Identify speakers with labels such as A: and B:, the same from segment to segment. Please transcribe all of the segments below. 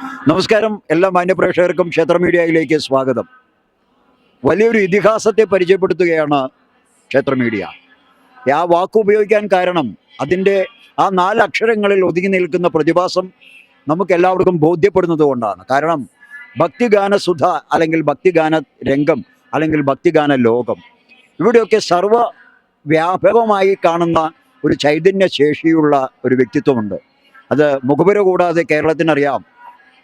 A: നമസ്കാരം എല്ലാ മാന്യപ്രേക്ഷകർക്കും ക്ഷേത്ര മീഡിയയിലേക്ക് സ്വാഗതം. വലിയൊരു ഇതിഹാസത്തെ പരിചയപ്പെടുത്തുകയാണ് ക്ഷേത്ര മീഡിയ. ആ വാക്ക് ഉപയോഗിക്കാൻ കാരണം അതിന്റെ ആ നാല് അക്ഷരങ്ങളിൽ ഒതുങ്ങി നിൽക്കുന്ന പ്രതിഭാസം നമുക്ക് എല്ലാവർക്കും ബോധ്യപ്പെടുന്നത് കൊണ്ടാണ്. കാരണം ഭക്തിഗാന സുധ അല്ലെങ്കിൽ ഭക്തിഗാന രംഗം അല്ലെങ്കിൽ ഭക്തിഗാന ലോകം ഇവിടെയൊക്കെ സർവ വ്യാപകമായി കാണുന്ന ഒരു ചൈതന്യ ശേഷിയുള്ള ഒരു വ്യക്തിത്വമുണ്ട്. അത് മുഖപുര കൂടാതെ കേരളത്തിനറിയാം.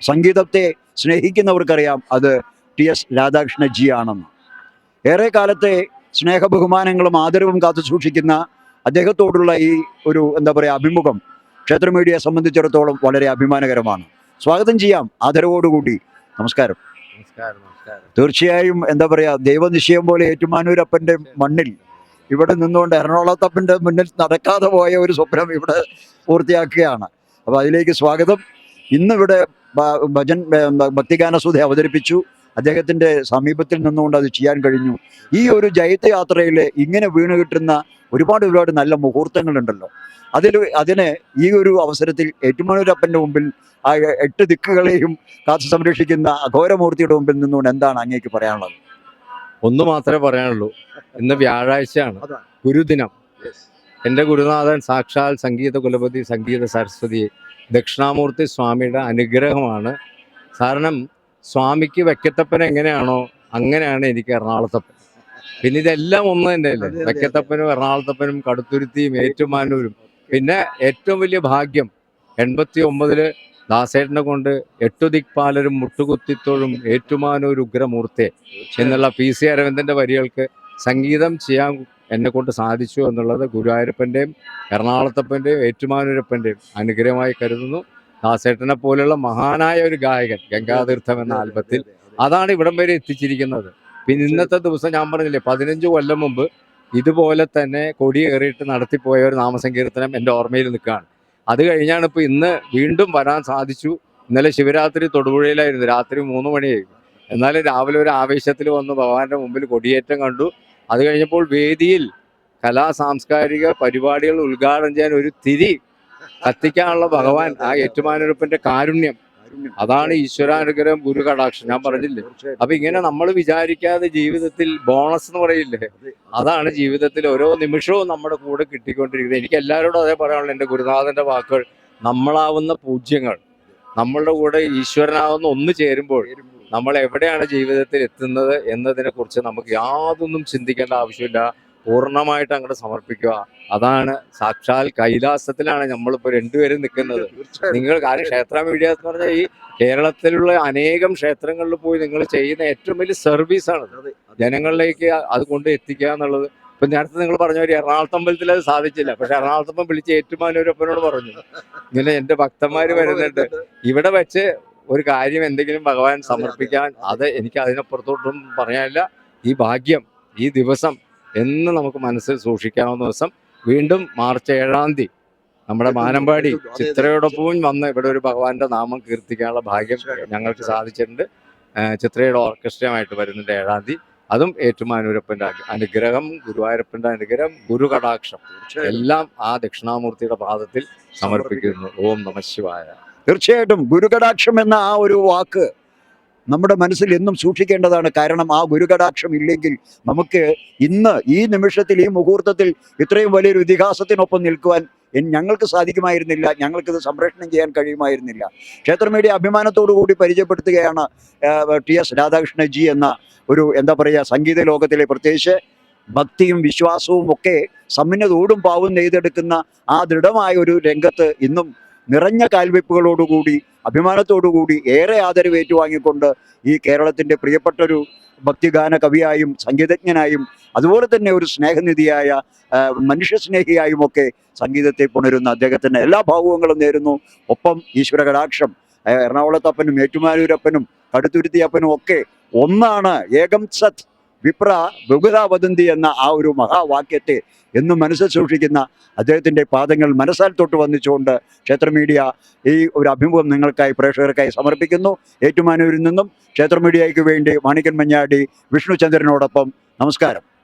A: സംഗീതത്തെ സ്നേഹിക്കുന്നവർക്കറിയാം അത് ടി എസ് രാധാകൃഷ്ണ ജി ആണെന്ന് ഏറെ കാലത്തെ സ്നേഹ ബഹുമാനങ്ങളും ആദരവും കാത്തു സൂക്ഷിക്കുന്ന അദ്ദേഹത്തോടുള്ള ഈ ഒരു എന്താ പറയുക അഭിമുഖം ക്ഷേത്ര മീഡിയയെ സംബന്ധിച്ചിടത്തോളം വളരെ അഭിമാനകരമാണ്. സ്വാഗതം ചെയ്യാം ആദരവോടുകൂടി. നമസ്കാരം. തീർച്ചയായും എന്താ പറയുക ദൈവനിശ്ചയം പോലെ ഏറ്റുമാനൂരപ്പന്റെ മണ്ണിൽ ഇവിടെ നിന്നുകൊണ്ട് എറണാകുളത്തപ്പന്റെ മുന്നിൽ നടക്കാതെ പോയ ഒരു സ്വപ്നം ഇവിടെ പൂർത്തിയാക്കുകയാണ്. അപ്പോൾ അതിലേക്ക് സ്വാഗതം. ഇന്നിവിടെ ഭജൻ ഭക്തിഗാന സുധ അവതരിപ്പിച്ചു. അദ്ദേഹത്തിന്റെ സമീപത്തിൽ നിന്നുകൊണ്ട് അത് ചെയ്യാൻ കഴിഞ്ഞു. ഈ ഒരു ജൈത്യയാത്രയിൽ ഇങ്ങനെ വീണ് കിട്ടുന്ന ഒരുപാട് ഒരുപാട് നല്ല മുഹൂർത്തങ്ങളുണ്ടല്ലോ. അതിൽ അതിന് ഈ ഒരു അവസരത്തിൽ ഏറ്റുമാനൂരപ്പന്റെ മുമ്പിൽ ആ എട്ട് ദിക്കുകളെയും കാത്തു സംരക്ഷിക്കുന്ന അഘോരമൂർത്തിയുടെ മുമ്പിൽ നിന്നുകൊണ്ട് എന്താണ് അങ്ങേക്ക് പറയാനുള്ളത്?
B: ഒന്ന് മാത്രമേ പറയാനുള്ളൂ. ഇന്ന് വ്യാഴാഴ്ചയാണ്. ഗുരുദിനം. എന്റെ ഗുരുനാഥൻ സാക്ഷാൽ സംഗീത കുലപതി സംഗീത സരസ്വതി ദക്ഷിണാമൂർത്തി സ്വാമിയുടെ അനുഗ്രഹമാണ്. കാരണം സ്വാമിക്ക് വെക്കത്തപ്പൻ എങ്ങനെയാണോ അങ്ങനെയാണ് എനിക്ക് എറണാകുളത്തപ്പൻ. പിന്നെ ഇതെല്ലാം ഒന്ന് തന്നെയല്ലേ. വെക്കത്തപ്പനും എറണാകുളത്തപ്പനും കടുത്തുരുത്തിയും ഏറ്റുമാനൂരും. പിന്നെ ഏറ്റവും വലിയ ഭാഗ്യം എൺപത്തി ഒമ്പതിൽ ദാസേട്ടനെ കൊണ്ട് എട്ടു ദിക്പാലരും മുട്ടുകുത്തിത്തോഴും ഏറ്റുമാനൂർ ഉഗ്രമൂർത്തെ എന്നുള്ള പി സി അരവിന്ദന്റെ വരികൾക്ക് സംഗീതം ചെയ്യാൻ എന്നെ കൊണ്ട് സാധിച്ചു എന്നുള്ളത് ഗുരുവായൂരപ്പന്റെയും എറണാകുളത്തപ്പന്റെയും ഏറ്റുമാനൂരപ്പന്റെയും അനുഗ്രഹമായി കരുതുന്നു. ദാസേട്ടനെ പോലെയുള്ള മഹാനായ ഒരു ഗായകൻ ഗംഗാതീർത്ഥം എന്ന ആൽബത്തിൽ അതാണ് ഇവിടം വരെ എത്തിച്ചിരിക്കുന്നത്. പിന്നെ ഇന്നത്തെ ദിവസം ഞാൻ പറഞ്ഞില്ലേ പതിനഞ്ച് കൊല്ലം മുമ്പ് ഇതുപോലെ തന്നെ കൊടിയേറിയിട്ട് നടത്തിപ്പോയ ഒരു നാമസങ്കീർത്തനം എന്റെ ഓർമ്മയിൽ നിൽക്കുകയാണ്. അത് കഴിഞ്ഞാണ് ഇപ്പോൾ ഇന്ന് വീണ്ടും വരാൻ സാധിച്ചു. ഇന്നലെ ശിവരാത്രി തൊടുപുഴയിലായിരുന്നു രാത്രി മൂന്ന് മണിയായി. എന്നാലും രാവിലെ ഒരു ആവേശത്തിൽ വന്ന് ഭഗവാന്റെ മുമ്പിൽ കൊടിയേറ്റം കണ്ടു. അത് കഴിഞ്ഞപ്പോൾ വേദിയിൽ കലാ സാംസ്കാരിക പരിപാടികൾ ഉദ്ഘാടനം ചെയ്യാൻ ഒരു തിരി കത്തിക്കാനുള്ള ഭഗവാൻ ആ ഏറ്റുമാനൊരുപ്പന്റെ കാരുണ്യം. അതാണ് ഈശ്വരാനുഗ്രഹം ഗുരു കടാക്ഷം. ഞാൻ പറഞ്ഞില്ലേ? അപ്പൊ ഇങ്ങനെ നമ്മൾ വിചാരിക്കാതെ ജീവിതത്തിൽ ബോണസ് എന്ന് പറയില്ലേ? അതാണ് ജീവിതത്തിൽ ഓരോ നിമിഷവും നമ്മുടെ കൂടെ കിട്ടിക്കൊണ്ടിരിക്കുന്നത്. എനിക്ക് എല്ലാവരോടും അതേ പറയാനുള്ളൂ. എന്റെ ഗുരുനാഥന്റെ വാക്കുകൾ നമ്മളാവുന്ന പൂജ്യങ്ങൾ നമ്മളുടെ കൂടെ ഈശ്വരനാവുന്ന ഒന്ന് ചേരുമ്പോൾ നമ്മൾ എവിടെയാണ് ജീവിതത്തിൽ എത്തുന്നത് എന്നതിനെ കുറിച്ച് നമുക്ക് യാതൊന്നും ചിന്തിക്കേണ്ട ആവശ്യമില്ല. പൂർണമായിട്ട് അങ്ങോട്ട് സമർപ്പിക്കുക. അതാണ് സാക്ഷാൽ കൈലാസത്തിലാണ് നമ്മളിപ്പോൾ രണ്ടുപേരും നിൽക്കുന്നത്. നിങ്ങൾ കാര്യം ക്ഷേത്ര മീഡിയ എന്ന് പറഞ്ഞാൽ ഈ കേരളത്തിലുള്ള അനേകം ക്ഷേത്രങ്ങളിൽ പോയി നിങ്ങൾ ചെയ്യുന്ന ഏറ്റവും വലിയ സർവീസാണ് ജനങ്ങളിലേക്ക് അത് കൊണ്ട് എത്തിക്കുക എന്നുള്ളത്. ഇപ്പൊ നേരത്തെ നിങ്ങൾ പറഞ്ഞ ഒരു എറണാകുളത്തമ്പലത്തിൽ അത് സാധിച്ചില്ല. പക്ഷെ എറണാകുളത്തമ്പം വിളിച്ച് ഏറ്റുമാനൂരപ്പനോട് പറഞ്ഞു. ഇങ്ങനെ എന്റെ ഭക്തന്മാര് വരുന്നുണ്ട്. ഇവിടെ വെച്ച് ഒരു കാര്യം എന്തെങ്കിലും ഭഗവാൻ സമർപ്പിക്കാൻ അത്. എനിക്ക് അതിനപ്പുറത്തോട്ടും പറയാനില്ല. ഈ ഭാഗ്യം ഈ ദിവസം എന്ന് നമുക്ക് മനസ്സിൽ സൂക്ഷിക്കാവുന്ന ദിവസം വീണ്ടും മാർച്ച് ഏഴാം തീയതി നമ്മുടെ മാനമ്പാടി ചിത്രയോടൊപ്പവും വന്ന് ഇവിടെ ഒരു ഭഗവാന്റെ നാമം കീർത്തിക്കാനുള്ള ഭാഗ്യം ഞങ്ങൾക്ക് സാധിച്ചിട്ടുണ്ട്. ചിത്രയുടെ ഓർക്കസ്ട്രയുമായിട്ട് വരുന്നുണ്ട് ഏഴാം തീയതി. അതും ഏറ്റുമാനൂരപ്പന്റെ അനുഗ്രഹം ഗുരുവായൂരപ്പന്റെ അനുഗ്രഹം ഗുരു കടാക്ഷം എല്ലാം ആ ദക്ഷിണാമൂർത്തിയുടെ പാദത്തിൽ സമർപ്പിക്കുന്നു. ഓം നമ ശിവായ.
A: തീർച്ചയായിട്ടും ഗുരുകടാക്ഷം എന്ന ആ ഒരു വാക്ക് നമ്മുടെ മനസ്സിൽ എന്നും സൂക്ഷിക്കേണ്ടതാണ്. കാരണം ആ ഗുരുകടാക്ഷം ഇല്ലെങ്കിൽ നമുക്ക് ഇന്ന് ഈ നിമിഷത്തിൽ ഈ മുഹൂർത്തത്തിൽ ഇത്രയും വലിയൊരു ഇതിഹാസത്തിനൊപ്പം നിൽക്കുവാൻ ഞങ്ങൾക്ക് സാധിക്കുമായിരുന്നില്ല. ഞങ്ങൾക്കിത് സംരക്ഷണം ചെയ്യാൻ കഴിയുമായിരുന്നില്ല. ക്ഷേത്ര മീഡിയ അഭിമാനത്തോടു കൂടി പരിചയപ്പെടുത്തുകയാണ് ടി എസ് രാധാകൃഷ്ണ ജി എന്ന ഒരു എന്താ പറയുക സംഗീത ലോകത്തിലെ പ്രത്യേകിച്ച് ഭക്തിയും വിശ്വാസവും ഒക്കെ സമ്മിന്നതോടും പാവും നെയ്തെടുക്കുന്ന ആ ദൃഢമായ ഒരു രംഗത്ത് ഇന്നും നിറഞ്ഞ കാൽവെപ്പുകളോടുകൂടി അഭിമാനത്തോടുകൂടി ഏറെ ആദരവ് ഏറ്റുവാങ്ങിക്കൊണ്ട് ഈ കേരളത്തിന്റെ പ്രിയപ്പെട്ടൊരു ഭക്തിഗാന കവിയായും സംഗീതജ്ഞനായും അതുപോലെ തന്നെ ഒരു സ്നേഹനിധിയായ മനുഷ്യസ്നേഹിയായും ഒക്കെ സംഗീതത്തെ പുണരുന്ന അദ്ദേഹത്തിന്റെ എല്ലാ ഭാവുകങ്ങളും നേരുന്നു. ഒപ്പം ഈശ്വര കടാക്ഷം എറണാകുളത്തപ്പനും ഏറ്റുമാനൂരപ്പനും കടുത്തുരുത്തിയപ്പനും ഒക്കെ ഒന്നാണ് ഏകം സത്. വിപ്ര ബഹുത എന്ന ആ ഒരു മഹാവാക്യത്തെ എന്നും മനസ്സിൽ സൂക്ഷിക്കുന്ന അദ്ദേഹത്തിന്റെ പാദങ്ങൾ മനസ്സാൽ തൊട്ട് വന്നിച്ചുകൊണ്ട് ക്ഷേത്ര മീഡിയ ഈ ഒരു അഭിമുഖം നിങ്ങൾക്കായി പ്രേക്ഷകർക്കായി സമർപ്പിക്കുന്നു. ഏറ്റുമാനൂരിൽ നിന്നും ക്ഷേത്ര മീഡിയയ്ക്ക് വേണ്ടി മാണിക്കൻ മഞ്ഞാടി വിഷ്ണുചന്ദ്രനോടൊപ്പം നമസ്കാരം.